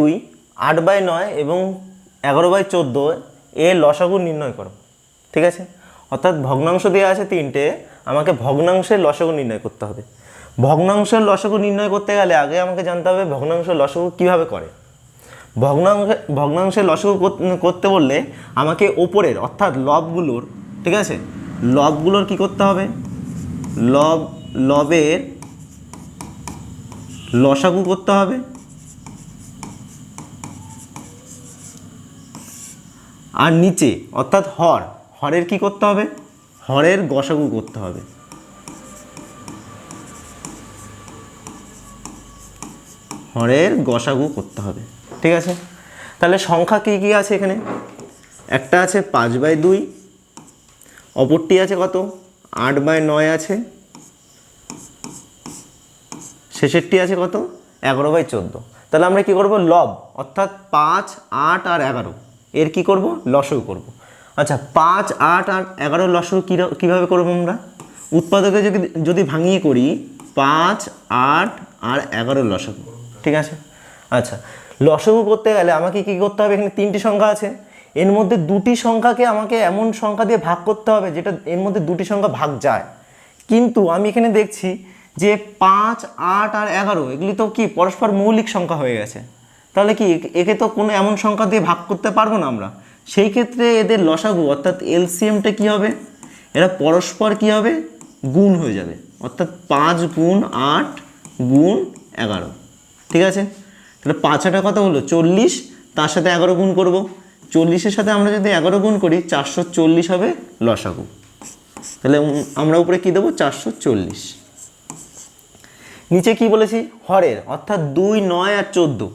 দুই, আট বাই নয় এবং এগারো বাই চোদ্দ এ লসাগু নির্ণয় করো, ঠিক আছে? অর্থাৎ ভগ্নাংশ দেওয়া আছে তিনটে, আমাকে ভগ্নাংশের লসাগু নির্ণয় করতে হবে। ভগ্নাংশের লসাগু নির্ণয় করতে গেলে আগে আমাকে জানতে হবে ভগ্নাংশের লসাগু কীভাবে করে। ভগ্নাংশ, ভগ্নাংশের লসাগু করতে বললে আমাকে ওপরের, অর্থাৎ লবগুলোর, ঠিক আছে? লবগুলোর কি করতে হবে? লব, লবের লসাগু করতে হবে। আর নিচে, অর্থাৎ হর, হরের কি করতে হবে? হরের গসাগু করতে হবে। হরের গসাগু করতে হবে, ঠিক আছে? তাহলে সংখ্যা কী কী আছে এখানে? একটা আছে পাঁচ বাই দুই, অপরটি আছে কত? আট বাই নয় আছে। শেষেরটি আছে কত? এগারো বাই চোদ্দ। তাহলে আমরা কি করব? লব, অর্থাৎ পাঁচ, আট আর এগারো। এর কি করব? লসও করব। আচ্ছা পাঁচ, আট আর এগারো লসও কীভাবে করব আমরা? উৎপাদকে যদি যদি ভাঙিয়ে করি, পাঁচ, আট আর এগারো লসগু ঠিক আছে? আচ্ছা লসগু করতে গেলে আমাকে কি করতে হবে? এখানে তিনটি সংখ্যা আছে। এর মধ্যে দুটি সংখ্যাকে আমাকে এমন সংখ্যা দিয়ে ভাগ করতে হবে, যেটা এর মধ্যে দুটি সংখ্যা ভাগ যায়। কিন্তু আমি এখানে দেখছি যে পাঁচ, আট আর এগারো, এগুলি তো কি পরস্পর মৌলিক সংখ্যা হয়ে গেছে। তাহলে কি একে- তো কোনো এমন সংখ্যা দিয়ে ভাগ করতে পারব না আমরা? সেই ক্ষেত্রে এদের লসাগু, অর্থাৎ এলসিএমটা কি হবে? এরা পরস্পর কি হবে? গুণ হয়ে যাবে। অর্থাৎ পাঁচ গুণ আট গুণ এগারো। ঠিক আছে? তাহলে পাঁচ আটা কত হলো চল্লিশ, তার সাথে এগারো গুণ করব। চল্লিশের সাথে আমরা যদি এগারো গুণ করি, চারশো চল্লিশ হবে লসাগু। তাহলে আমরা উপরে কি দেবো? চারশো চল্লিশ। নিচে কি বলেছি? হরের, অর্থাৎ দুই, নয় আর চোদ্দ।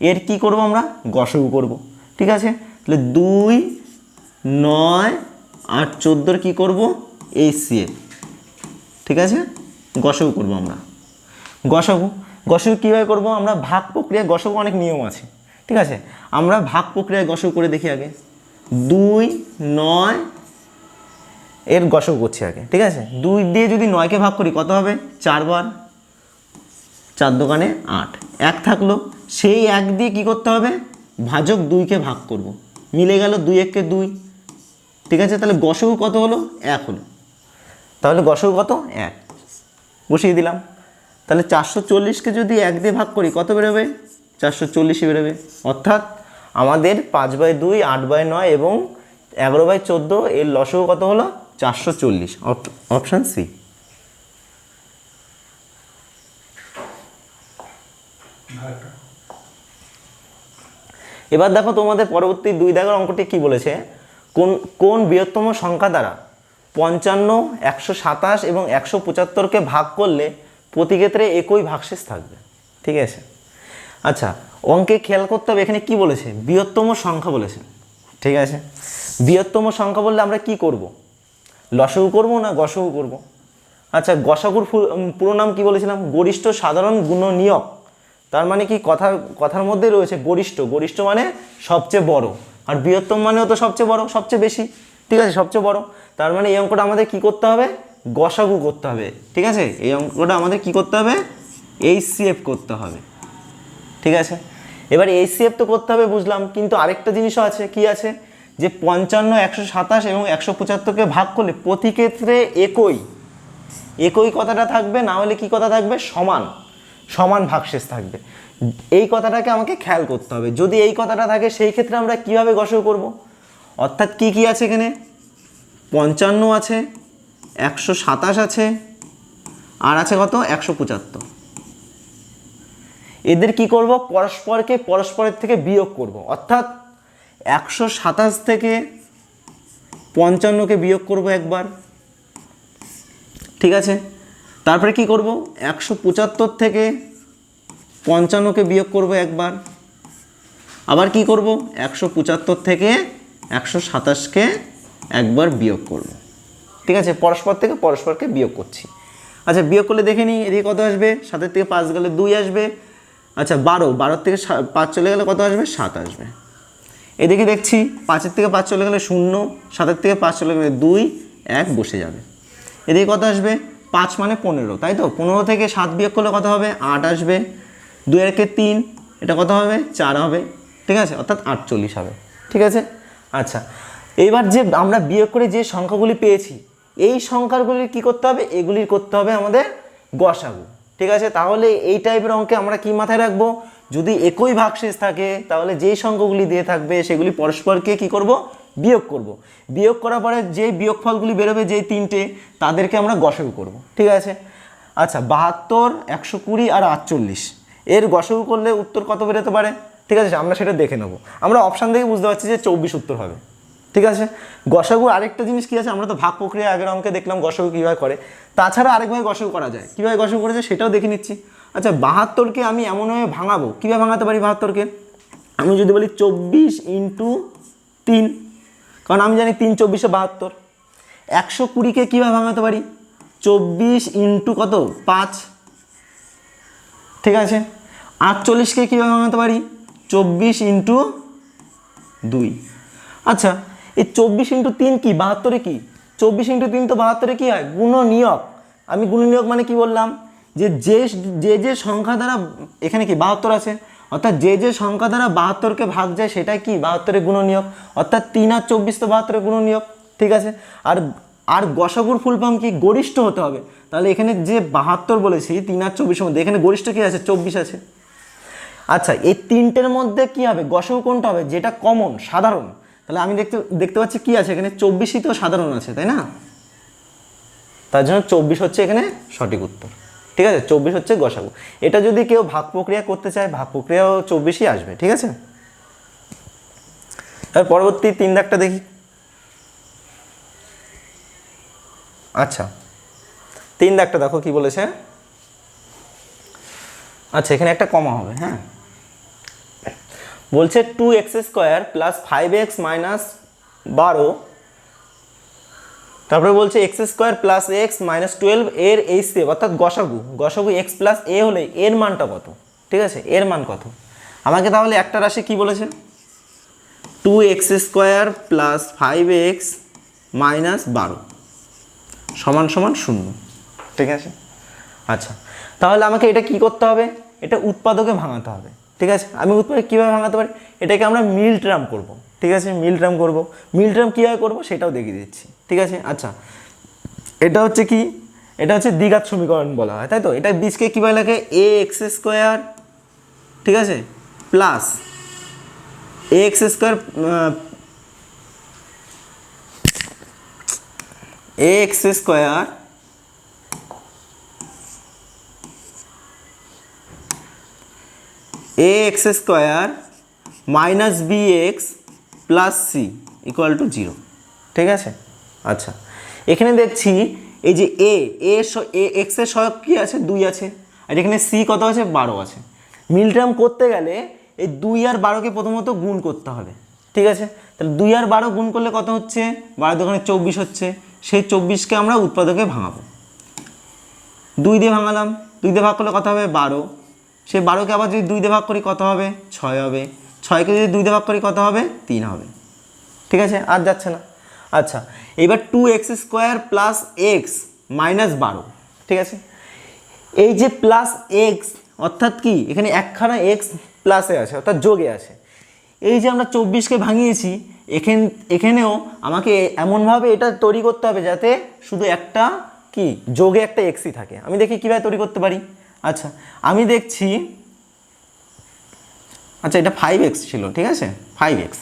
এর কি করব আমরা? গসগু করব। ঠিক আছে? তাহলে দুই, নয়, আট, চোদ্দোর কি করব? এই সিএফ ঠিক আছে? গসগু করব আমরা। গসগু গসগু কীভাবে করব? আমরা ভাগ প্রক্রিয়ায় গসগু অনেক নিয়ম আছে। ঠিক আছে? আমরা ভাগ প্রক্রিয়ায় গসগু করে দেখি আগে। দুই, নয়, এর গসগু করছি আগে। ঠিক আছে? দুই দিয়ে যদি নয়কে ভাগ করি, কত হবে? চারবার। চার দোকানে আট। এক থাকল। সেই এক দিয়ে কি করতে হবে? ভাজক দুইকে ভাগ করব। মিলে গেল দুই এককে দুই। ঠিক আছে? তাহলে গসগু কত হলো? এক হলো। তাহলে গসগু কত? এক। বসিয়ে দিলাম। তাহলে চারশো চল্লিশকে যদি এক দিয়ে ভাগ করি, কত বেরোবে? চারশো চল্লিশে বেরোবে। অর্থাৎ আমাদের পাঁচ বাই দুই, আট বাই নয় এবং এগারো বাই চোদ্দ, এর লসগু কত হলো? চারশো চল্লিশ। অপশান সি এবার দেখো তোমাদের পরবর্তী দুই দাগের অঙ্কটি কি বলেছে? কোন কোন বৃহত্তম সংখ্যা দ্বারা পঞ্চান্ন, একশো সাতাশ এবং একশো পঁচাত্তরকে ভাগ করলে প্রতি ক্ষেত্রে একই ভাগশেষ থাকবে। ঠিক আছে? আচ্ছা অঙ্কে খেয়াল করতে হবে, এখানে কি বলেছে? বৃহত্তম সংখ্যা বলেছে। ঠিক আছে? বৃহত্তম সংখ্যা বললে আমরা কি করব? লসগু করব না গসগু করব? আচ্ছা গসাগুর পুরো নাম কি বলেছিলাম? গরিষ্ঠ সাধারণ গুণ গুণনীয়ক। তার মানে কি? কথা, কথার মধ্যে রয়েছে গরিষ্ঠ। গরিষ্ঠ মানে সবচেয়ে বড়। আর বৃহত্তম মানেও তো সবচেয়ে বড়, সবচেয়ে বেশি। ঠিক আছে? সবচেয়ে বড়। তার মানে এই অঙ্কটা আমাদের কি করতে হবে? গসাগু করতে হবে। ঠিক আছে? এই অঙ্কটা আমাদের কি করতে হবে? এইচসিএফ করতে হবে। ঠিক আছে? এবার এইচসিএফ তো করতে হবে, বুঝলাম। কিন্তু আরেকটা জিনিসও আছে। কি আছে? যে পঞ্চান্ন, একশো সাতাশ এবং একশো পঁচাত্তরকে ভাগ করলে প্রতি ক্ষেত্রে একই। একই কথাটা থাকবে, না হলে কি কথা থাকবে? সমান। সমান ভাগশেষ থাকবে। এই কথাটাকে আমাকে খেয়াল করতে হবে। যদি এই কথাটা থাকে, সেই ক্ষেত্রে আমরা কীভাবে গসক করব? অর্থাৎ কি কি আছে এখানে? পঞ্চান্ন আছে, একশো সাতাশ আছে, আর আছে কত? একশো পঁচাত্তর। এদের কি করব? পরস্পরকে পরস্পরের থেকে বিয়োগ করব। অর্থাৎ একশো সাতাশ থেকে পঞ্চান্নকে বিয়োগ করব একবার। ঠিক আছে? তারপরে কি করব? একশো পঁচাত্তর থেকে পঞ্চান্নকে বিয়োগ করব একবার। আবার কি করব? একশো পঁচাত্তর থেকে একশো সাতাশকে একবার বিয়োগ করব। ঠিক আছে? পরস্পর থেকে পরস্পরকে বিয়োগ করছি। আচ্ছা বিয়োগ করলে দেখে নিই, এদিকে কত আসবে? সাতের থেকে পাঁচ গেলে দুই আসবে। আচ্ছা বারো। বারোর থেকে পাঁচ চলে গেলে কত আসবে? সাত আসবে। এদিকে দেখছি, পাঁচের থেকে পাঁচ চলে গেলে শূন্য, সাতের থেকে পাঁচ চলে গেলে দুই, এক বসে যাবে। এদিকে কত আসবে? পাঁচ মানে পনেরো, তাই তো? পনেরো থেকে সাত বিয়োগ করলে কত হবে? আট আসবে। দুই একে তিন, এটা কত হবে? চার হবে। ঠিক আছে? অর্থাৎ আটচল্লিশ হবে। ঠিক আছে? আচ্ছা এইবার যে আমরা বিয়োগ করে যে সংখ্যাগুলি পেয়েছি, এই সংখ্যাগুলির কি করতে হবে? এগুলির করতে হবে আমাদের গসাগু। ঠিক আছে? তাহলে এই টাইপের অঙ্কে আমরা কি মাথায় রাখব? যদি একই ভাগশেষ থাকে, তাহলে যেই সংখ্যাগুলি দিয়ে থাকবে, সেগুলি পরস্পরকে কি করব? বিয়োগ করব। বিয়োগ করার পরে যে বিয়োগফলগুলি বেরোবে, যেই তিনটে, তাদেরকে আমরা গসাগু করব। ঠিক আছে? আচ্ছা বাহাত্তর, একশো কুড়ি আর আটচল্লিশ। এর গসাগু করলে উত্তর কত বেরোতে পারে? ঠিক আছে, আমরা সেটা দেখে নেব। আমরা অপশান থেকে বুঝতে পারছি যে চব্বিশ উত্তর হবে। ঠিক আছে? গসাগু আরেকটা জিনিস কি আছে? আমরা তো ভাগ প্রক্রিয়া আগের অঙ্কে দেখলাম গসাগু কীভাবে করে। তাছাড়া আরেকভাবে গসাগু করা যায়। কীভাবে গসাগু করেছে সেটাও দেখে নিচ্ছি। আচ্ছা বাহাত্তরকে আমি এমনভাবে ভাঙাবো। কীভাবে ভাঙাতে পারি বাহাত্তরকে? আমি যদি বলি চব্বিশ ইন্টু তিন। কারণ আমি জানি তিন চব্বিশে বাহাত্তর। একশো কুড়িকে কীভাবে ভাঙাতে পারি? চব্বিশ ইন্টু কত? পাঁচ। ঠিক আছে? আটচল্লিশকে কীভাবে ভাঙাতে পারি? চব্বিশ ইন্টু দুই। আচ্ছা এই চব্বিশ ইন্টু তিন কি? বাহাত্তরে কি? চব্বিশ ইন্টু তিন তো বাহাত্তরে কী হয়? গুণনীয়ক। আমি গুণনীয়ক মানে কি বললাম? যে যে যে যে সংখ্যা দ্বারা এখানে কি বাহাত্তর আছে? অর্থাৎ যে যে সংখ্যা দ্বারা বাহাত্তরকে ভাগ যায়, সেটাই কি? বাহাত্তরের গুণ গুণনীয়ক। অর্থাৎ তিন আর চব্বিশ তো বাহাত্তরের গুণনীয়ক। ঠিক আছে? আর আর গসাগুর ফুল ফর্ম কি? গরিষ্ঠ হতে হবে। তাহলে এখানে যে বাহাত্তর বলেছি, তিন আর চব্বিশের মধ্যে, এখানে গরিষ্ঠ কী আছে? চব্বিশ আছে। আচ্ছা এই তিনটের মধ্যে কি হবে? গসাগু কোনটা হবে? যেটা কমন, সাধারণ। তাহলে আমি দেখতে দেখতে পাচ্ছি কি আছে? এখানে চব্বিশই তো সাধারণ আছে, তাই না? তার জন্য চব্বিশ হচ্ছে এখানে সঠিক উত্তর। ঠিক আছে, চব্বিশ হচ্ছে গসাগু। এটা যদি কেউ ভাগ প্রক্রিয়া করতে চায়, ভাগ প্রক্রিয়াও চব্বিশই আসবে, ঠিক আছে? এবার পরবর্তী তিন দাগটা দেখি। আচ্ছা তিন দাগটা দেখো কি বলেছে। আচ্ছা এখানে একটা কমা হবে হ্যাঁ? বলছে two x square plus five x minus বারো তারপরে বলছে x square plus x minus twelve এর এই স্টেপ অর্থাৎ গসাগু। গসাগু এক্স প্লাস এ হলে এর মানটা কত? ঠিক আছে? এর মান কত? আমাকে তাহলে একটা রাশি কি বলেছে? Two x square plus five x minus বারো। সমান সমান শূন্য। ঠিক আছে? আচ্ছা। তাহলে আমাকে এটা কি করতে হবে? এটা উৎপাদকে ভাঙাতে হবে। ঠিক আছে? আমি উৎপাদক কীভাবে ভাঙাতে পারি? এটাকে আমরা মিল ট্রাম করব। ঠিক আছে মিল ট্রাম করব। মিল ট্রাম কীভাবে করব সেটাও দেখিয়ে দিচ্ছি। ঠিক আছে আচ্ছা। এটা হচ্ছে কি? এটা হচ্ছে দ্বিঘাত সমীকরণ বলা হয়, তাই তো? এটা বীজকে কীভাবে লাগে এ এক্স স্কোয়ার ঠিক আছে? Plus a x square a x square a x square minus b x plus c equal to zero ঠিক আছে? আচ্ছা। এখানে দেখছি এই যে এ এ এক্সের সহায়ক কী আছে? দুই আছে। আর এখানে সি কত আছে? বারো আছে। মিলটার্ম করতে গেলে এই দুই আর বারোকে প্রথমত গুণ করতে হবে। ঠিক আছে? তাহলে দুই আর বারো গুণ করলে কত হচ্ছে? বারো দোকানে চব্বিশ হচ্ছে। সেই চব্বিশকে আমরা উৎপাদকে ভাঙাবো। দুই দিয়ে ভাঙালাম। দুই দিয়ে ভাগ করলে কত হবে? বারো। সেই বারোকে আবার যদি দুই দিয়ে ভাগ করি, কত হবে? ছয় হবে। ছয়কে যদি দুই ভাগ করি কত হবে? তিন হবে। ঠিক আছে? আর যাচ্ছে না। আচ্ছা এবার two x square plus x minus বারো। ঠিক আছে? এই যে প্লাস এক্স অর্থাৎ কি? এখানে একখানা এক্স প্লাসে আছে, অর্থাৎ যোগে আছে। এই যে আমরা চব্বিশকে ভাঙিয়েছি, এখান, এখানেও আমাকে এমনভাবে এটা তৈরি করতে হবে যাতে শুধু একটা কি? যোগে একটা এক্সই থাকে। আমি দেখি কীভাবে তৈরি করতে পারি। আচ্ছা আমি দেখছি আচ্ছা এটা ফাইভ এক্স ছিল, ঠিক আছে? ফাইভ এক্স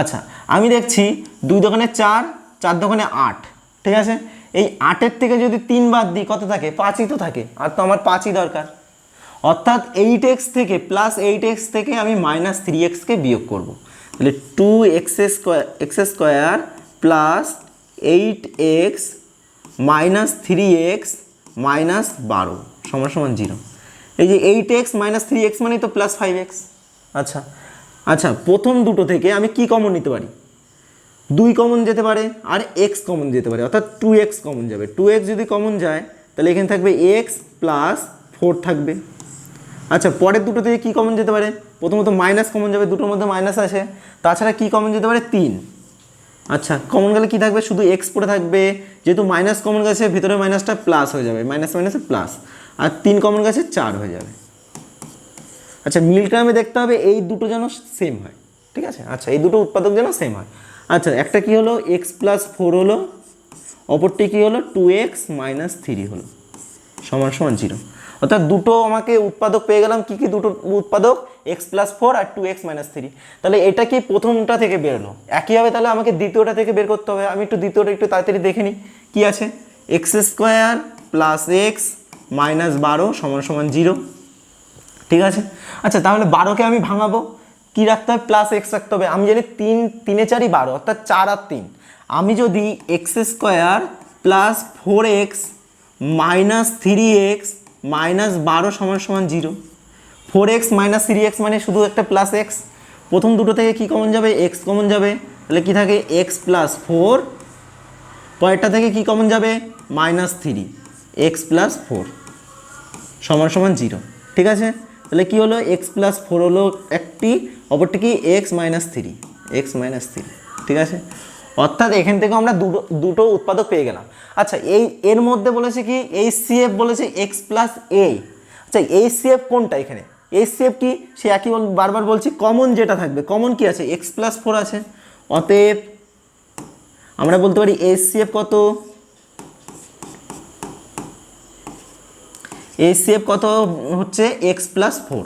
আচ্ছা আমি দেখছি দুই দোকানে চার চার দোকানে আট, ঠিক আছে? এই আটের থেকে যদি তিন বাদ দিই, কত থাকে? পাঁচই তো থাকে, আর তো আমার পাঁচই দরকার। অর্থাৎ এইট এক্স থেকে প্লাস এইট এক্স থেকে আমি মাইনাস থ্রি এক্সকে বিয়োগ করব। তাহলে two x square x square plus eight x minus three x minus বারো সমান সমান জিরো এই যে eight x minus three x মানে তো প্লাস ফাইভ এক্স আচ্ছা আচ্ছা প্রথম দুটো থেকে আমি কি কমন নিতে পারি? দুই কমন যেতে পারে আর এক্স কমন যেতে পারে, অর্থাৎ টু এক্স কমন যাবে। টু এক্স যদি কমন যায়, তাহলে এখানে থাকবে এক্স প্লাস ফোর থাকবে। আচ্ছা পরের দুটো থেকে কী কমন যেতে পারে? প্রথমত মাইনাস কমন যাবে, দুটোর মধ্যে মাইনাস আছে তাছাড়া কী কমন যেতে পারে? তিন। আচ্ছা কমন গেলে কী থাকবে? শুধু এক্স পড়ে থাকবে, যেহেতু মাইনাস কমন গেছে, ভিতরে মাইনাসটা প্লাস হয়ে যাবে মাইনাস মাইনাসে প্লাস আর তিন কমন গেছে, চার হয়ে যাবে। আচ্ছা মিল টার্মে দেখতে হবে এই দুটো যেন সেম হয়। ঠিক আছে? আচ্ছা এই দুটো উৎপাদক যেন সেম হয়। আচ্ছা একটা কি হলো? এক্স প্লাস ফোর হলো, অপরটি কি হলো? টু এক্স মাইনাস থ্রি হলো, সমান সমান জিরো অর্থাৎ দুটো আমাকে উৎপাদক পেয়ে গেলাম, কী কী দুটো উৎপাদক? এক্স প্লাস ফোর আর টু এক্স মাইনাস থ্রি তাহলে এটা কি প্রথমটা থেকে বেরোলো একইভাবে তাহলে আমাকে দ্বিতীয়টা থেকে বের করতে হবে। আমি একটু দ্বিতীয়টা একটু তাড়াতাড়ি দেখে নিই। কী আছে? X square plus x minus বারো সমান সমান জিরো ঠিক আছে? আচ্ছা তাহলে বারোকে আমি ভাঙাবো। কি রাখতে হবে? প্লাস এক্স রাখতে হবে। আমি জানি তিন, তিনে চারই বারো, অর্থাৎ চার আর তিন। আমি যদি x square plus four x minus three x minus বারো সমান সমান zero four x minus three x মানে শুধু একটা প্লাস এক্স প্রথম দুটো থেকে কি কমন যাবে? এক্স কমন যাবে। তাহলে কি থাকে? এক্স প্লাস ফোর পরেরটা থেকে কি কমন যাবে? Minus three x plus four সমান সমান জিরো ঠিক আছে? তাহলে কি হলো? এক্স প্লাস ফোর হলো একটি, অপরটি কি? X minus three x minus three ঠিক আছে? অর্থাৎ এখান থেকে আমরা দুটো দুটো উৎপাদক পেয়ে গেলাম। আচ্ছা এই, এর মধ্যে বলেছে কি? এই সিএফ বলেছে এক্স প্লাস এ আচ্ছা এই সিএফ কোনটা এখানে? এই সিএফ কি? সে একই বারবার বলছি কমন যেটা থাকবে। কমন কি আছে? এক্স প্লাস ফোর আছে। অতএব আমরা বলতে পারি এস সিএফ কত? এই সেভ কত হচ্ছে? এক্স প্লাস ফোর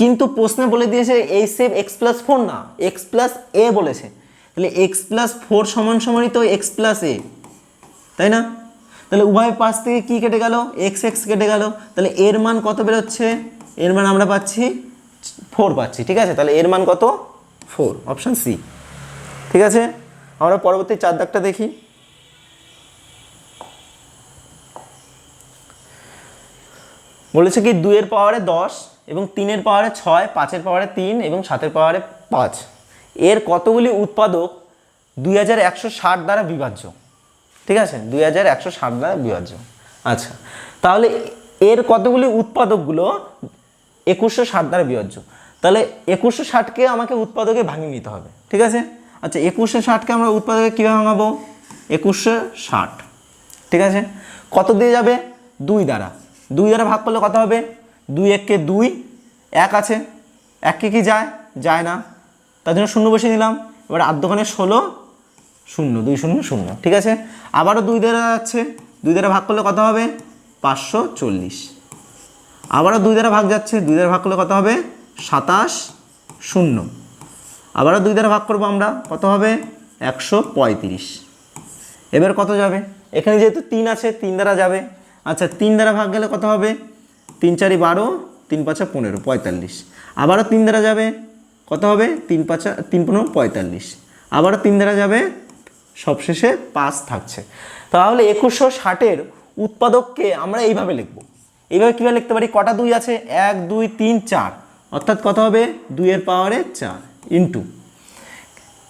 কিন্তু প্রশ্নে বলে দিয়েছে এই এক্স প্লাস ফোর না এক্স প্লাস এ বলেছে। তাহলে এক্স প্লাস ফোর সমান সমানই তো এক্স প্লাস এ তাই না? তাহলে উভয় পাশ থেকে কি কেটে গেল? এক্স এক্স কেটে গেল। তাহলে এর মান কত বেরোচ্ছে? এর মান আমরা পাচ্ছি ফোর পাচ্ছি, ঠিক আছে? তাহলে এর মান কত? ফোর অপশান সি ঠিক আছে? আমরা পরবর্তী চার দাগটা দেখি। বলেছে কি, দুইয়ের পাওয়ারে দশ এবং তিনের পাওয়ারে ছয়, পাঁচের পাওয়ারে তিন এবং সাতের পাওয়ারে পাঁচ। এর কতগুলি উৎপাদক দুই হাজার একশো ষাট দ্বারা বিভাজ্য? ঠিক আছে? দুই হাজার একশো ষাট দ্বারা বিভাজ্য। আচ্ছা তাহলে এর কতগুলি উৎপাদকগুলো একুশশো ষাট দ্বারা বিভাজ্য? তাহলে একুশশো ষাটকে আমাকে উৎপাদকে ভাঙিয়ে নিতে হবে। ঠিক আছে? আচ্ছা একুশশো ষাটকে আমরা উৎপাদকে কীভাবে ভাঙাবো? একুশশো ষাট। ঠিক আছে? কত দিয়ে যাবে? দুই দ্বারা। দুই দ্বারা ভাগ করলে কত হবে? দুই এককে দুই, এক আছে। এককে কি যায়? যায় না। তার জন্য শূন্য বসিয়ে দিলাম। এবার আর্ধখানে ষোলো, শূন্য, দুই শূন্য শূন্য, ঠিক আছে? আবারও দুই দ্বারা যাচ্ছে। দুই দ্বারা ভাগ করলে কত হবে? পাঁচশো চল্লিশ। আবারও দুই দ্বারা ভাগ যাচ্ছে। দুই দ্বারা ভাগ করলে কত হবে? সাতাশ, শূন্য। আবারও দুই দ্বারা ভাগ করব আমরা। কত হবে? একশো পঁয়ত্রিশ। এবার কত যাবে? এখানে যেহেতু তিন আছে, তিন দ্বারা যাবে। আচ্ছা তিন দ্বারা ভাগ গেলে কত হবে? তিন চারি বারো, তিন পাঁচা পনেরো, পঁয়তাল্লিশ। আবারও তিন দ্বারা যাবে, কত হবে? তিন পাঁচা, তিন পনেরো, পঁয়তাল্লিশ। আবারও তিন দ্বারা যাবে, সবশেষে পাঁচ থাকছে। তাহলে একুশশো ষাটের উৎপাদককে আমরা এইভাবে লিখব। এইভাবে কীভাবে লিখতে পারি? কটা দুই আছে? এক, দুই, তিন, চার। অর্থাৎ কত হবে? দুইয়ের পাওয়ারে চার ইন্টু।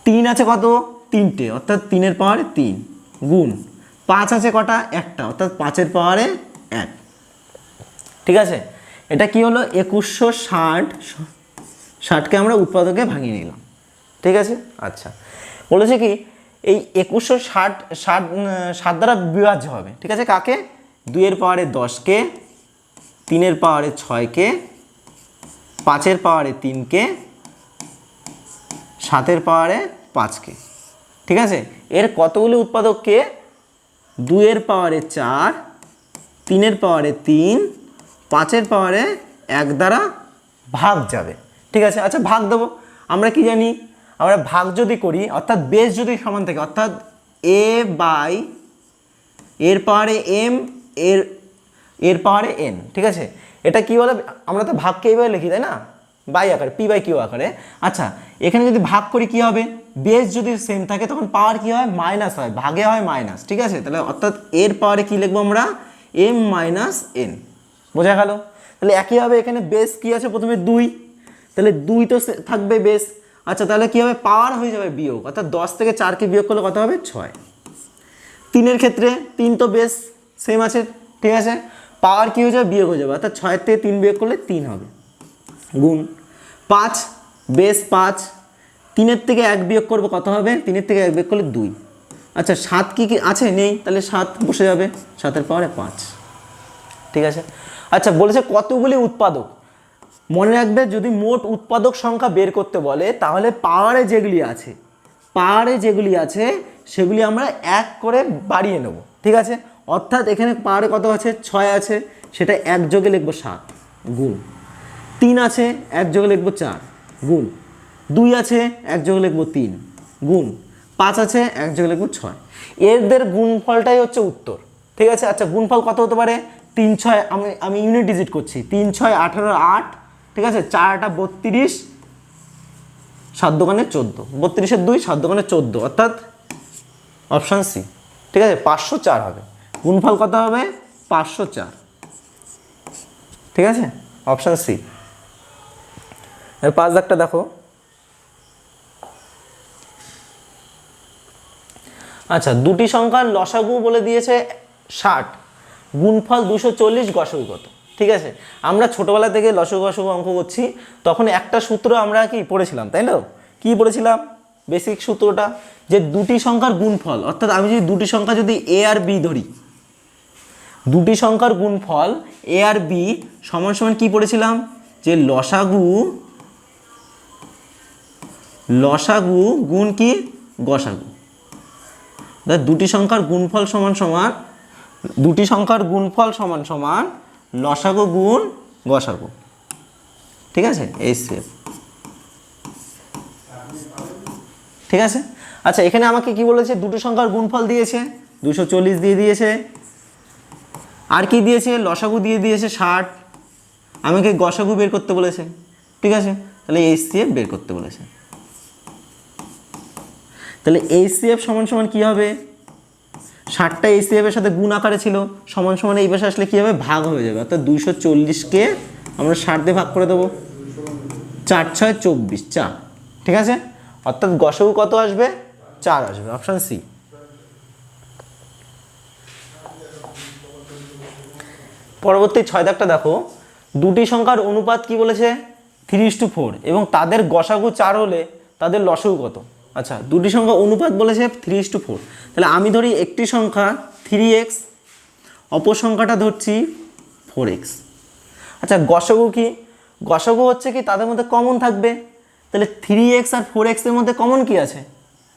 তিন আছে কত? তিনটে। অর্থাৎ তিনের পাওয়ারে তিন। গুণ পাঁচ আছে কটা? একটা। অর্থাৎ পাঁচের পাওয়ারে এক। ঠিক আছে? এটা কি হলো? একুশশো ষাট। ষাটকে আমরা উৎপাদকে ভাঙিয়ে নিলাম। ঠিক আছে? আচ্ছা। বলেছে কি, এই একুশশো ষাট ষাট ষাট দ্বারা বিভাজ্য হবে। ঠিক আছে কাকে? দুইয়ের পাওয়ারে দশকে, তিনের পাওয়ারে ছয়কে, পাঁচের পাওয়ারে তিনকে, সাতের পাওয়ারে পাঁচকে। ঠিক আছে? এর কতগুলি উৎপাদককে দুইয়ের পাওয়ারে চার, তিনের পাওয়ারে তিন, পাঁচের পাওয়ারে এক দ্বারা ভাগ যাবে। ঠিক আছে? আচ্ছা ভাগ দেবো। আমরা কি জানি? আমরা ভাগ যদি করি, অর্থাৎ বেস যদি সমান থাকে, অর্থাৎ এ বাই এর পাওয়ারে এম, এর এর পাওয়ারে এন, ঠিক আছে? এটা কি বলে? আমরা তো ভাগকে এইভাবে লিখি, তাই না? বাই আকারে পি বাই কিউ আকারে। আচ্ছা এখানে যদি ভাগ করি কি হবে? বেস যদি সেম থাকে, তখন পাওয়ার কি হয়? মাইনাস হয়, ভাগে হয় মাইনাস ঠিক আছে? তাহলে অর্থাৎ এর পাওয়ারে কি লিখব আমরা? এম মাইনাস এন বোঝা গেল? তাহলে একইভাবে এখানে বেস কি আছে? প্রথমে দুই। তাহলে দুই তো থাকবে বেস আচ্ছা তাহলে কি হবে? পাওয়ার হয়ে যাবে বিয়োগ। অর্থাৎ দশ থেকে চারকে বিয়োগ করলে কত হবে? ছয়। তিনের ক্ষেত্রে তিন তো বেশ সেম আছে, ঠিক আছে? পাওয়ার কী হয়ে যাবে? বিয়োগ হয়ে যাবে। অর্থাৎ ছয়ের থেকে তিন বিয়োগ করলে তিন হবে। গুণ। পাঁচ, বেশ পাঁচ। তিনের থেকে এক বিয়োগ করব কত হবে? তিনের থেকে এক বিয়োগ করলে দুই। আচ্ছা সাত কি কি আছে? নেই। তাহলে সাত বসে যাবে। সাতের পাওয়ারে পাঁচ। ঠিক আছে? আচ্ছা বলেছে কতগুলি উৎপাদক? মনে রাখবে, যদি মোট উৎপাদক সংখ্যা বের করতে বলে, তাহলে পাওয়ারে যেগুলি আছে, পাওয়ারে যেগুলি আছে, সেগুলি আমরা এক করে বাড়িয়ে নেব। ঠিক আছে? অর্থাৎ এখানে পাওয়ারে কত আছে? ছয় আছে। সেটা এক যোগে লিখব সাত। গুণ। তিন আছে, এক যোগে লিখব চার, গুণ। দুই আছে, এক যোগে লিখব তিন, গুণ। পাঁচ আছে, এক যোগে লিখব ছয়। এদের গুণফলটাই হচ্ছে উত্তর। ঠিক আছে? আচ্ছা গুণফল কত হতে পারে? তিন ছয়, আমি আমি ইউনিট ডিজিট করছি। তিন ছয়, আঠেরো, আট, ঠিক আছে? চারটা বত্রিশ, সাত দোকানে চোদ্দ। বত্রিশের দুই, সাত দোকানে চোদ্দ, অর্থাৎ অপশান সি ঠিক আছে? পাঁচশো চার হবে। গুণফল কত হবে? পাঁচশো চার। ঠিক আছে? অপশান সি পাঁচ দাগটা দেখো। আচ্ছা দুটি সংখ্যার লসাগু বলে দিয়েছে ষাট, গুণফল দুশো চল্লিশ গসাগু কত? ঠিক আছে? আমরা ছোটোবেলা থেকে লসাগু গসাগু অঙ্ক করছি, তখন একটা সূত্র আমরা কি পড়েছিলাম, তাই না কি পড়েছিলাম? বেসিক সূত্রটা, যে দুটি সংখ্যার গুণফল, অর্থাৎ আমি যদি দুটি সংখ্যা যদি এ আর বি ধরি, দুটি সংখ্যার গুণফল এ আর বি সমান সমান কি পড়েছিলাম? যে লসাগু লসাগু গুণ কি? গসাগু। দুটি সংখ্যার গুণফল সমান সমান, দুটি সংখ্যার গুণফল সমান সমান লসাগু গুণ গসাগু। ঠিক আছে? এই স্টেপ ঠিক আছে? আচ্ছা এখানে আমাকে কি বলেছে? দুটো সংখ্যার গুণফল দিয়েছে, দুশো চল্লিশ দিয়ে দিয়েছে। আর কি দিয়েছে? লসাগু দিয়ে দিয়েছে ষাট। আমাকে গসাগু বের করতে বলেছে। ঠিক আছে? তাহলে এইচসিএফ বের করতে বলেছে। তাহলে এইচসিএফ সমান সমান কী হবে? ষাটটা এইচসিএফ এর সাথে গুণ আকারে ছিল, সমান সমান এই পাশে আসলে কী হবে? ভাগ হয়ে যাবে। অর্থাৎ দুইশো চল্লিশকে আমরা ষাট দিয়ে ভাগ করে দেবো। চার, ছয়, চব্বিশ, চার। ঠিক আছে? অর্থাৎ গসাগু কত আসবে? চার আসবে। অপশান সি পরবর্তী ছয় দাগটা দেখো। দুটি সংখ্যার অনুপাত কি বলেছে? Three two four. এবং তাদের গসাগু চার হলে তাদের লসাগু কত? আচ্ছা দুটি সংখ্যা অনুপাত বলেছে থ্রি ইস টু ফোর তাহলে আমি ধরি একটি সংখ্যা থ্রি এক্স অপর সংখ্যাটা ধরছি ফোর এক্স আচ্ছা গসাগু কি? গসাগু হচ্ছে কি তাদের মধ্যে কমন থাকবে। তাহলে থ্রি এক্স আর ফোর এক্সের মধ্যে কমন কি আছে?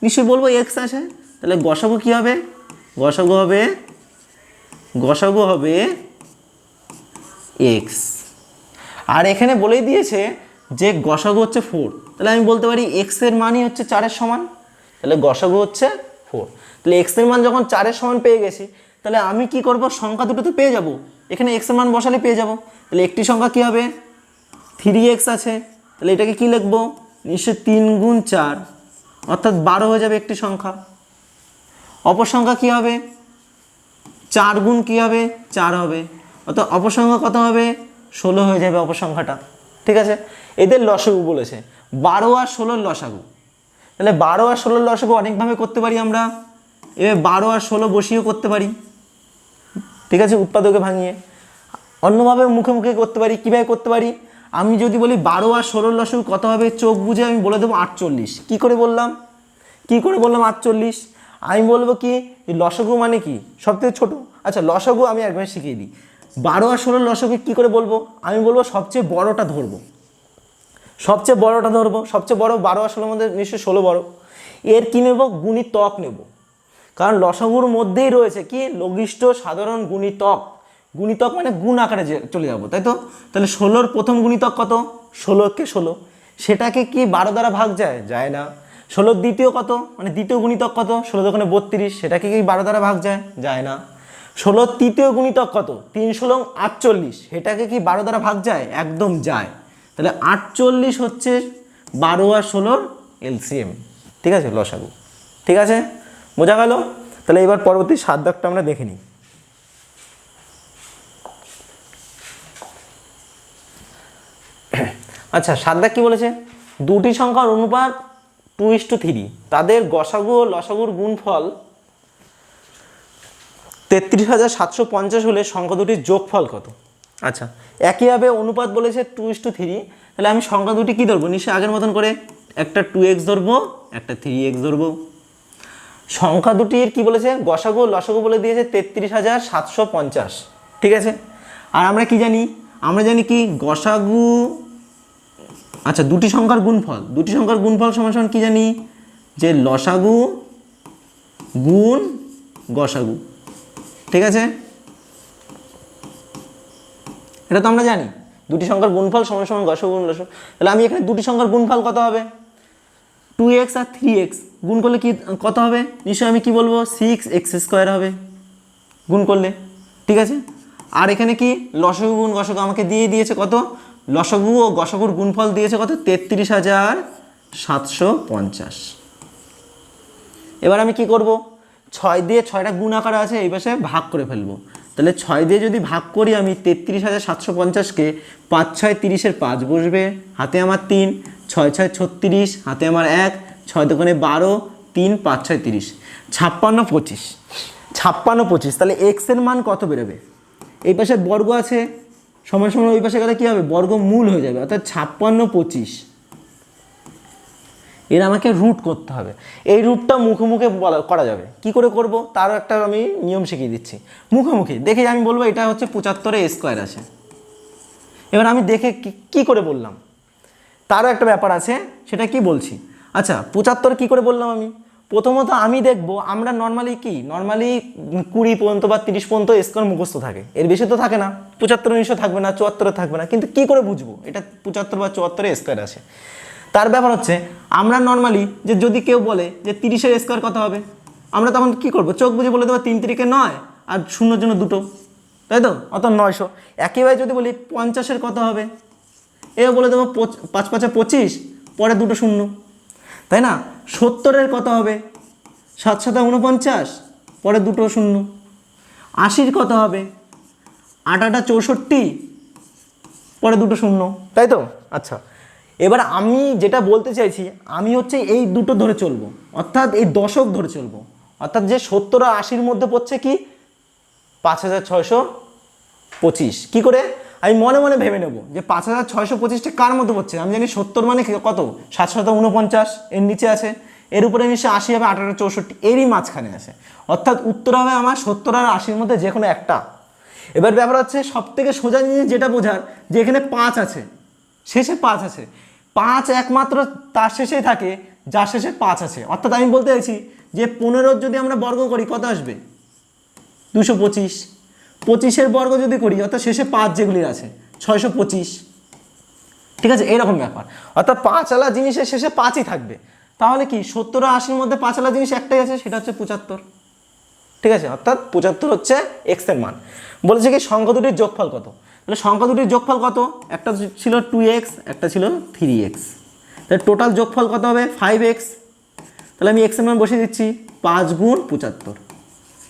নিশ্চয়ই বলব এক্স আছে। তাহলে গসাগু কি হবে? গসাগু হবে গসাগু হবে এক্স আর এখানে বলেই দিয়েছে যে গসাগু হচ্ছে ফোর তাহলে আমি বলতে পারি এক্সের মানই হচ্ছে চারের সমান। তাহলে গসাগু হচ্ছে ফোর তাহলে এক্সের মান যখন চারের সমান পেয়ে গেছি, তাহলে আমি কি করব? সংখ্যা দুটো তো পেয়ে যাব। এখানে এক্সের মান বসালে পেয়ে যাব। তাহলে একটি সংখ্যা কি হবে? থ্রি এক্স আছে। তাহলে এটাকে কি লিখব? নিশ্চয়ই তিন গুণ চার, অর্থাৎ বারো হয়ে যাবে একটি সংখ্যা। অপর সংখ্যা কী হবে? চার গুণ কী হবে? চার হবে। অর্থাৎ অপসংখ্যা কত হবে? ষোলো হয়ে যাবে অপসংখ্যাটা ঠিক আছে? এদের লসাগু বলেছে। বারো আর ষোলোর লসাগু। তাহলে বারো আর ষোলোর লসাগু অনেকভাবে করতে পারি আমরা। এবার বারো আর ষোলো বসিয়েও করতে পারি। ঠিক আছে? উৎপাদকে ভাঙিয়ে। অন্যভাবে মুখে মুখে করতে পারি। কীভাবে করতে পারি? আমি যদি বলি বারো আর ষোলোর লসাগু কত হবে? চোখ বুঝে আমি বলে দেবো আটচল্লিশ। কী করে বললাম? কি করে বললাম আটচল্লিশ? আমি বলব কি, লসাগু মানে কি? সবথেকে ছোটো। আচ্ছা লসাগু আমি একবার শিখিয়ে দিই। বারো আর ষোলোর লসাগু কী করে বলব? আমি বলব সবচেয়ে বড়টা ধরবো। সবচেয়ে বড়টা ধরবো, সবচেয়ে বড় বারো আর ষোলোর মধ্যে নিশ্চয়ই ষোলো বড়। এর কী নেব? গুণিতক নেব। কারণ লসাগুর মধ্যেই রয়েছে কি? লঘিষ্ঠ সাধারণ গুণিতক। গুণিতক মানে গুণ আকারে চলে যাব, তাই তো? তাহলে ষোলোর প্রথম গুণিতক কত? ষোলোকে ষোলো। সেটাকে কি বারো দ্বারা ভাগ যায়? যায় না। ষোলোর দ্বিতীয় কত? মানে দ্বিতীয় গুণিতক কত? ষোলো দোকানে বত্রিশ। সেটাকে কি বারো দ্বারা ভাগ যায়? যায় না। ষোলোর তৃতীয় গুণিতক কত? তিন ষোলো আটচল্লিশ। সেটাকে কি বারো দ্বারা ভাগ যায়? একদম যায়। তাহলে আটচল্লিশ হচ্ছে বারো আর ষোলোর এলসিএম। ঠিক আছে, লসাগু। ঠিক আছে? বোঝা গেল? তাহলে এবার পরবর্তী সাত দাগটা আমরা দেখে নিই। আচ্ছা সাত দাগ কী বলেছে? দুটি সংখ্যার অনুপাত টু ইস টু থ্রি তাদের গসাগু ও লসাগুর গুণফল তেত্রিশ হাজার সাতশো পঞ্চাশ হলে সংখ্যা দুটির যোগফল কত? আচ্ছা একইভাবে অনুপাত বলেছে টু ইস টু থ্রি তাহলে আমি সংখ্যা দুটি কী ধরবো? নিশ্চয়ই আগের মতন করে একটা টু এক্স ধরবো, একটা থ্রি এক্স ধরবো। সংখ্যা দুটির কি বলেছে? গসাগু লসাগু বলে দিয়েছে তেত্রিশ হাজার সাতশো পঞ্চাশ। ঠিক আছে? আর আমরা কি জানি? আমরা জানি কি? গসাগু আচ্ছা দুটি সংখ্যার গুণফল। দুটি সংখ্যার গুণফল সমান সমান কি জানি? যে লসাগু গুণ গসাগু। ঠিক আছে? এটা তো আমরা জানি। দুটি সংখ্যার গুণফল সমান সমান গসাগু গুণ লসাগু তাহলে আমি এখানে দুটি সংখ্যার গুণফল কত হবে? টু এক্স আর থ্রি এক্স গুণ করলে কি, কত হবে? নিশ্চয়ই আমি কি বলব? সিক্স এক্স স্কোয়ার হবে। গুণ করলে। ঠিক আছে? আর এখানে কি? লসগু গুণ গসগু আমাকে দিয়ে দিয়েছে কত? লসগু ও গসগুর গুণফল দিয়েছে কত? তেত্রিশ হাজার সাতশো পঞ্চাশ। এবার আমি কি করব? ছয় দিয়ে ছয়টা গুণ আকারে আছে, এই পাশে ভাগ করে ফেলব। তাহলে ছয় দিয়ে যদি ভাগ করি আমি তেত্রিশ হাজার সাতশো পঞ্চাশকে পাঁচ ছয় তিরিশের পাঁচ বসবে, হাতে আমার তিন, ছয় ছয় ছত্রিশ, হাতে আমার এক, ছয় দোকানে বারো, তিন, পাঁচ ছয় তিরিশ। ছাপ্পান্ন পঁচিশ। ছাপ্পান্ন পঁচিশ, তাহলে এক্সের মান কত বেরোবে? এই পাশে বর্গ আছে, সমান সমান ওই পাশে গেলে কী হবে? বর্গ মূল হয়ে যাবে, অর্থাৎ ছাপ্পান্ন পঁচিশ। এর আমাকে রুট করতে হবে। এই রুটটা মুখে মুখে বলা, করা যাবে। কি করে করব? তারও একটা আমি নিয়ম শিখিয়ে দিচ্ছি। মুখোমুখি। দেখে আমি বলব এটা হচ্ছে পঁচাত্তরে স্কোয়ার আছে। এবার আমি দেখে কি- করে বললাম? তারও একটা ব্যাপার আছে, সেটা কি বলছি? আচ্ছা পঁচাত্তর কি করে বললাম আমি? প্রথমত আমি দেখব, আমরা নর্মালি কি? নর্মালি কুড়ি পর্যন্ত বা তিরিশ পর্যন্ত স্কোয়ার মুখস্থ থাকে। এর বেশি তো থাকে না। পঁচাত্তর নিশ্চয় থাকবে না, চুয়াত্তরে থাকবে না। কিন্তু কি করে বুঝব? এটা পঁচাত্তর বা চুয়াত্তরে স্কোয়ার আছে। তার ব্যাপার হচ্ছে আমরা নর্মালি যে যদি কেউ বলে যে তিরিশের স্কোয়ার কত হবে আমরা তখন কি করব? চোখ বুঝে বলে দেবো তিন তিরিকে নয় আর শূন্যর জন্য দুটো। তাই তো? অত নয়শো। একেবারে যদি বলি পঞ্চাশের কত হবে? এও বলে দেবো পাঁচ পাঁচে পঁচিশ পরে দুটো শূন্য। তাই না? সত্তরের কত হবে? সাত সাথে উনপঞ্চাশ পরে দুটো শূন্য। আশির কত হবে? আট আটা চৌষট্টি পরে দুটো শূন্য। তাই তো? আচ্ছা। এবার আমি যেটা বলতে চাইছি, আমি হচ্ছে এই দুটো ধরে চলবো। অর্থাৎ এই দশক ধরে চলবো। অর্থাৎ যে সত্তর আর আশির মধ্যে পড়ছে কি? পাঁচ হাজার ছয়শো পঁচিশ। কী করে? আমি মনে মনে ভেবে নেব যে পাঁচ হাজার ছয়শো পঁচিশটা কার মধ্যে পড়ছে? আমি জানি সত্তর মানে কত? সাতশত উনপঞ্চাশ, এর নিচে আছে। এর উপরে নিশ্চয়ই আশি হবে, আঠারো, চৌষট্টি, এরই মাঝখানে আছে। অর্থাৎ উত্তর হবে আমার সত্তর আর আশির মধ্যে যে কোনো একটা। এবার ব্যাপার হচ্ছে সব থেকে সোজা জিনিস যেটা বোঝার, যে এখানে পাঁচ আছে। শেষে পাঁচ আছে। পাঁচ একমাত্র তার শেষেই থাকে, যার শেষে পাঁচ আছে। অর্থাৎ আমি বলতে চাইছি যে পনেরোর যদি আমরা বর্গ করি, কত আসবে? দুশো পঁচিশ। পঁচিশের বর্গ যদি করি, অর্থাৎ শেষে পাঁচ যেগুলি আছে, ছয়শো পঁচিশ। ঠিক আছে? এরকম ব্যাপার। অর্থাৎ পাঁচ আলা জিনিসের শেষে পাঁচই থাকবে। তাহলে কি সত্তর আশির মধ্যে পাঁচ আলা জিনিস একটাই আছে? সেটা হচ্ছে পঁচাত্তর। ঠিক আছে? অর্থাৎ পঁচাত্তর হচ্ছে এক্সের মান। বলেছে কি, সংখ্যা দুটির যোগফল কত? তাহলে সংখ্যা দুটির যোগফল কত? একটা ছিল টু এক্স একটা ছিল থ্রি এক্স তাহলে টোটাল যোগফল কত হবে? ফাইভ এক্স তাহলে আমি এক্সের মান বসিয়ে দিচ্ছি, পাঁচ গুণ পঁচাত্তর।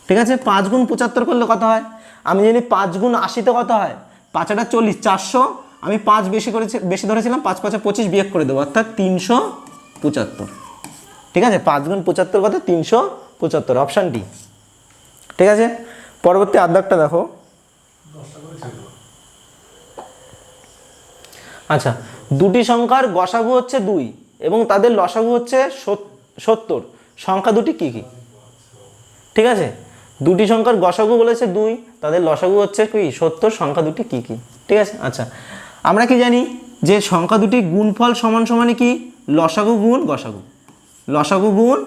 ঠিক আছে? পাঁচ গুণ পঁচাত্তর করলে কত হয়? আমি জানি পাঁচ গুণ আশিতে কত হয়? পাঁচ আটা চল্লিশ, চারশো। আমি পাঁচ বেশি করেছি, বেশি ধরেছিলাম, পাঁচ পাঁচে পঁচিশ বিয়োগ করে দেবো, অর্থাৎ তিনশো পঁচাত্তর। ঠিক আছে? পাঁচ গুণ পঁচাত্তর কত? তিনশো পঁচাত্তর। Option D. ঠিক আছে? পরবর্তী আদারটা দেখো। আচ্ছা দুটি সংখ্যার গসাগু হচ্ছে দুই এবং তাদের লসাগু হচ্ছে সত্তর। সংখ্যা দুটি কি কি? ঠিক আছে? দুটি সংখ্যার গসাগু বলেছে দুই, তাদের লসাগু হচ্ছে কি? সত্তর, সংখ্যা দুটি কি কি? ঠিক আছে? আচ্ছা আমরা কি জানি যে সংখ্যা দুটি গুণফল সমান সমানে কি? লসাগু গুণ গসাগু। লসাগু গুণ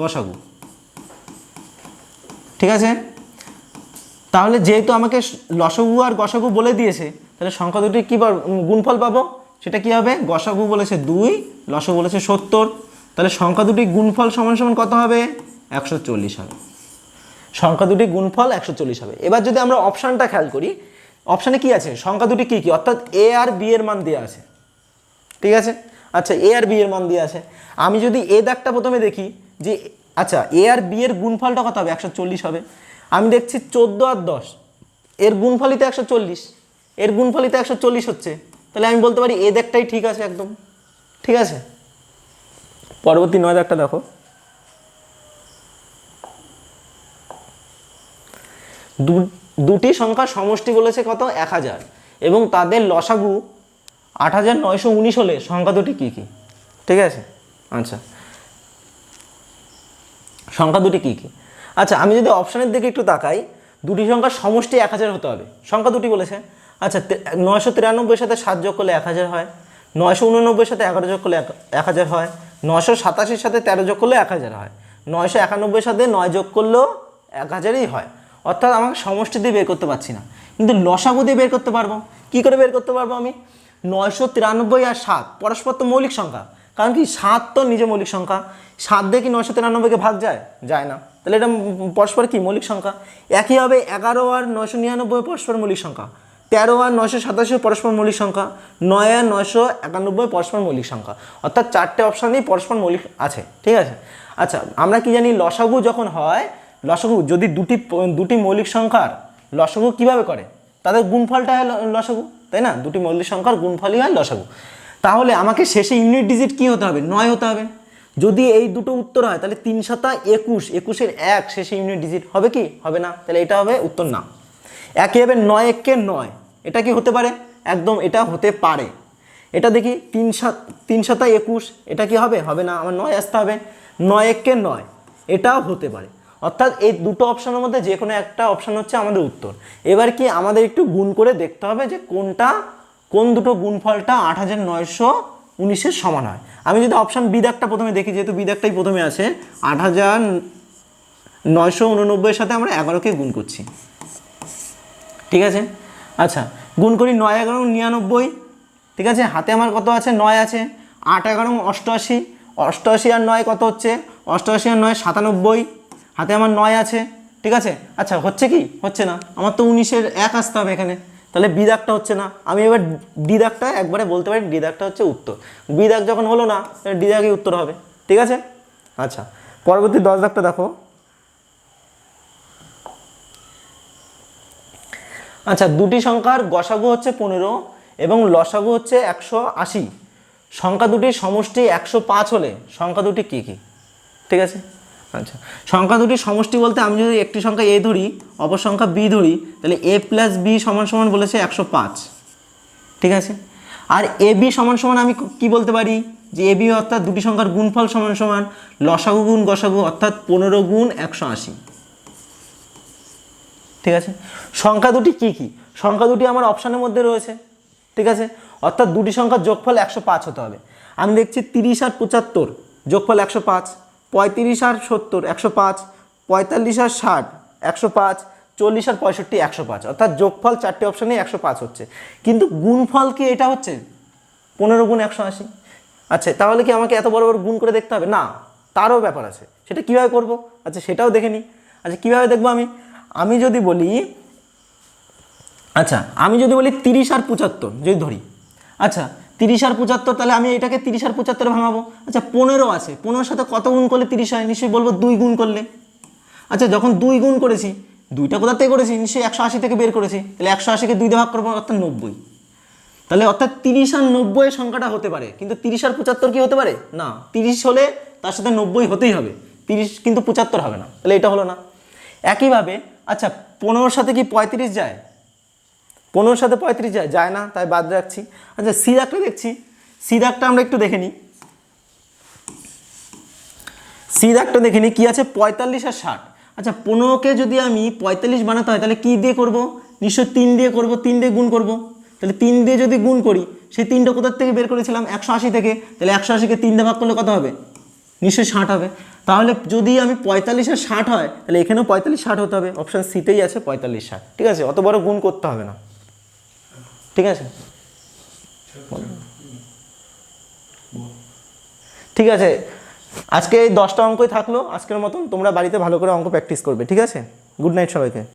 গসাগু। ঠিক আছে? তাহলে যেহেতু আমাকে লসাগু আর গসাগু বলে দিয়েছে তাহলে সংখ্যা দুটি কী গুণফল পাবো? সেটা কি হবে? গসাগু বলেছে দুই, লসাগু বলেছে সত্তর। তাহলে সংখ্যা দুটি গুণফল সমান সমান কত হবে? একশো চল্লিশ হবে। সংখ্যা দুটি গুণফল একশো চল্লিশ হবে। এবার যদি আমরা অপশানটা খেয়াল করি, অপশানে কি আছে? সংখ্যা দুটি কী কী? অর্থাৎ এ আর বি এর মান দেওয়া আছে। ঠিক আছে? আচ্ছা এ আর বি এর মান দিয়ে আছে। আমি যদি এ দাগটা প্রথমে দেখি যে আচ্ছা এ আর বি এর গুণফলটা কত হবে? একশো চল্লিশ হবে। আমি দেখছি চোদ্দ আর দশ। এর গুণফলই তো একশো চল্লিশ। এর গুণফলই তো একশো চল্লিশ হচ্ছে। তাহলে আমি বলতে পারি এ দাগটাই ঠিক আছে একদম। ঠিক আছে? পরবর্তী নয় দাগটা দেখো। দু- দুটি সংখ্যার সমষ্টি বলেছে কত? এক হাজার। এবং তাদের লসাগু আট হাজার নয়শো উনিশ হলে সংখ্যা দুটি কী কী? ঠিক আছে? আচ্ছা। সংখ্যা দুটি কী কী? আচ্ছা আমি যদি অপশানের দিকে একটু তাকাই দুটি সংখ্যার সমষ্টি এক হাজার হতে হবে। সংখ্যা দুটি বলেছে। আচ্ছা নয়শো তিরানব্বইয়ের সাথে সাত যোগ করলে এক হাজার হয়। নয়শো উননব্বইয়ের সাথে এগারো যোগ করলে এক- হাজার হয়। নয়শো সাতাশির সাথে তেরো যোগ করলে এক হাজার হয়। নয়শো একানব্বইয়ের সাথে নয় যোগ করলেও এক হাজারই হয়। অর্থাৎ আমাকে সমষ্টি দিয়ে বের করতে পারছি না। কিন্তু লসাগু দিয়ে বের করতে পারব। কি করে বের করতে পারব আমি? নয়শো তিরানব্বই আর সাত, পরস্পর তো মৌলিক সংখ্যা। কারণ কি, সাত তো নিজে মৌলিক সংখ্যা। সাত দিয়ে কি নয়শো তিরানব্বইকে ভাগ যায়? যায় না। তাহলে এটা পরস্পর কি? মৌলিক সংখ্যা। একইভাবে এগারো আর নয়শো নিরানব্বই পরস্পর মৌলিক সংখ্যা। তেরো আর নয়শো সাতাশি পরস্পর মৌলিক সংখ্যা, নয় আর নয়শো একানব্বই পরস্পর মৌলিক সংখ্যা। অর্থাৎ চারটে অপশানেই পরস্পর মৌলিক আছে, ঠিক আছে? আচ্ছা আমরা কি জানি লসাগু যখন হয়, লসাগু যদি দুটি দুটি মৌলিক সংখ্যার লসাগু কীভাবে করে? তাদের গুণফলটা হয় লসাগু, তাই না? দুটি মৌলিক সংখ্যার গুণফলই হয় লসাগু। তাহলে আমাকে শেষে ইউনিট ডিজিট কি হতে হবে? নয় হতে হবে। যদি এই দুটো উত্তর হয়, তাহলে তিন সাতা একুশ, একুশের এক শেষে ইউনিট ডিজিট হবে কি? হবে না। তাহলে এটা হবে উত্তর না। একই হবে নয় এককে নয়। এটা কি হতে পারে? একদম এটা হতে পারে। এটা দেখি তিন সাত, তিন সাতা একুশ, এটা কি হবে? হবে না, আমার নয় আসতে হবে। নয় এককে নয়, এটাও হতে পারে। অর্থাৎ এই দুটো অপশানের মধ্যে যে কোনো একটা অপশান হচ্ছে আমাদের উত্তর। এবার কি আমাদের একটু গুণ করে দেখতে হবে যে কোনটা, কোন দুটো গুণফলটা আট হাজার নয়শো উনিশের সমান হয়। আমি যদি অপশন বিদাকটা প্রথমে দেখি, যেহেতু বিদাকটাই প্রথমে আছে, আট হাজার নয়শো উননব্বইয়ের সাথে আমরা এগারোকে গুণ করছি। ঠিক আছে? আচ্ছা গুণ করি নয় এগারো, নিরানব্বই, ঠিক আছে? হাতে আমার কত আছে? নয় আছে। আট এগারো, অষ্টআশি। অষ্টআশি আর নয় কত হচ্ছে? অষ্টআশি আর নয়, সাতানব্বই। হাতে আমার নয় আছে। ঠিক আছে? আচ্ছা হচ্ছে কি? হচ্ছে না। আমার তো উনিশের এক আসতে হবে এখানে। তাহলে বিদাগটা হচ্ছে না। আমি এবার ডিদাগটা একবারে বলতে পারি ডিদাগটা হচ্ছে উত্তর। বিদাগ যখন হলো না ডিদাগই উত্তর হবে। ঠিক আছে? আচ্ছা পরবর্তী দশ দাগটা দেখো। আচ্ছা দুটি সংখ্যার গসাগু হচ্ছে পনেরো এবং লসাগু হচ্ছে একশো আশি। সংখ্যা দুটির সমষ্টি একশো পাঁচ হলে সংখ্যা দুটি কী কী? ঠিক আছে? আচ্ছা সংখ্যা দুটির সমষ্টি বলতে আমি যদি একটি সংখ্যা এ ধরি, অপর সংখ্যা বি ধরি, তাহলে এ প্লাস বি সমান সমান বলেছে একশো পাঁচ। ঠিক আছে? আর এ বি সমান সমান আমি কি বলতে পারি? যে এ বি অর্থাৎ দুটি সংখ্যার গুণফল সমান সমান, লসাগু গুণ গসাগু অর্থাৎ পনেরো গুণ একশো আশি। ঠিক আছে? সংখ্যা দুটি কি কি? সংখ্যা দুটি আমার অপশানের মধ্যে রয়েছে, ঠিক আছে? অর্থাৎ দুটি সংখ্যার যোগফল একশো পাঁচ হতে হবে। আমি দেখছি তিরিশ আর পঁচাত্তর, যোগফল একশো পাঁচ, পঁয়ত্রিশ আর সত্তর একশো পাঁচ, পঁয়তাল্লিশ আর ষাট একশো পাঁচ, চল্লিশ আর পঁয়ষট্টি একশো পাঁচ। অর্থাৎ যোগফল চারটি অপশানে একশো পাঁচ হচ্ছে। কিন্তু গুণফল কি এটা হচ্ছে? পনেরো গুণ একশো আশি। আচ্ছা তাহলে কি আমাকে এত বড় বড় গুণ করে দেখতে হবে? না, তারও ব্যাপার আছে। সেটা কীভাবে করব? আচ্ছা সেটাও দেখে নিই। আচ্ছা কীভাবে দেখব আমি? আমি যদি বলি আচ্ছা আমি যদি বলি তিরিশ আর পঁচাত্তর, যদি ধরি। আচ্ছা তিরিশ আর পঁচাত্তর, তাহলে আমি এটাকে তিরিশ আর পঁচাত্তরে ভাঙাবো। আচ্ছা পনেরো আছে, পনেরোর সাথে কত গুণ করলে তিরিশ হয়? নিশ্চয়ই বলব দুই গুণ করলে। আচ্ছা যখন দুই গুণ করেছি, দুইটা কোথা থেকে করেছি? নিশ্চয়ই একশো আশি থেকে বের করেছি। তাহলে একশো আশিকে দুই ভাগ করব, অর্থাৎ নব্বই। তাহলে অর্থাৎ তিরিশ আর নব্বই সংখ্যাটা হতে পারে। কিন্তু তিরিশ আর পঁচাত্তর কি হতে পারে? না, তিরিশ হলে তার সাথে নব্বই হতেই হবে। তিরিশ কিন্তু পঁচাত্তর হবে না। তাহলে এটা হলো না। একইভাবে আচ্ছা পনেরোর সাথে কি পঁয়ত্রিশ যায়? পনেরোর সাথে পঁয়ত্রিশ যায় যায় না, তাই বাদ রাখছি। আচ্ছা সিদাকটা দেখছি। সিদাকটা আমরা একটু দেখে নিই। সিদাকটা দেখে নিই, কী আছে? পঁয়তাল্লিশ আর ষাট। আচ্ছা পনেরোকে যদি আমি পঁয়তাল্লিশ বানাতে হয়, তাহলে কী দিয়ে করব? নিশ্চয়ই তিন দিয়ে করব, তিন দিয়ে গুণ করব। তাহলে তিন দিয়ে যদি গুণ করি, সেই তিনটা কোথার থেকে বের করেছিলাম? একশো আশি থেকে। তাহলে একশো আশিকে তিন দিয়ে ভাগ করলে কত হবে? নিশ্চয়ই ষাট হবে। তাহলে যদি আমি পঁয়তাল্লিশ আর ষাট হয়, তাহলে এখানেও পঁয়তাল্লিশ ষাট হতে হবে। অপশান সিতেই আছে পঁয়তাল্লিশ ষাট। ঠিক আছে? অত বড় গুণ করতে হবে না। ঠিক আছে? ঠিক আছে? আজকে এই দশটা অঙ্কই থাকল। আজকের মতন তোমরা বাড়িতে ভালো করে অঙ্ক প্র্যাকটিস করবে। ঠিক আছে? গুড নাইট সবাইকে।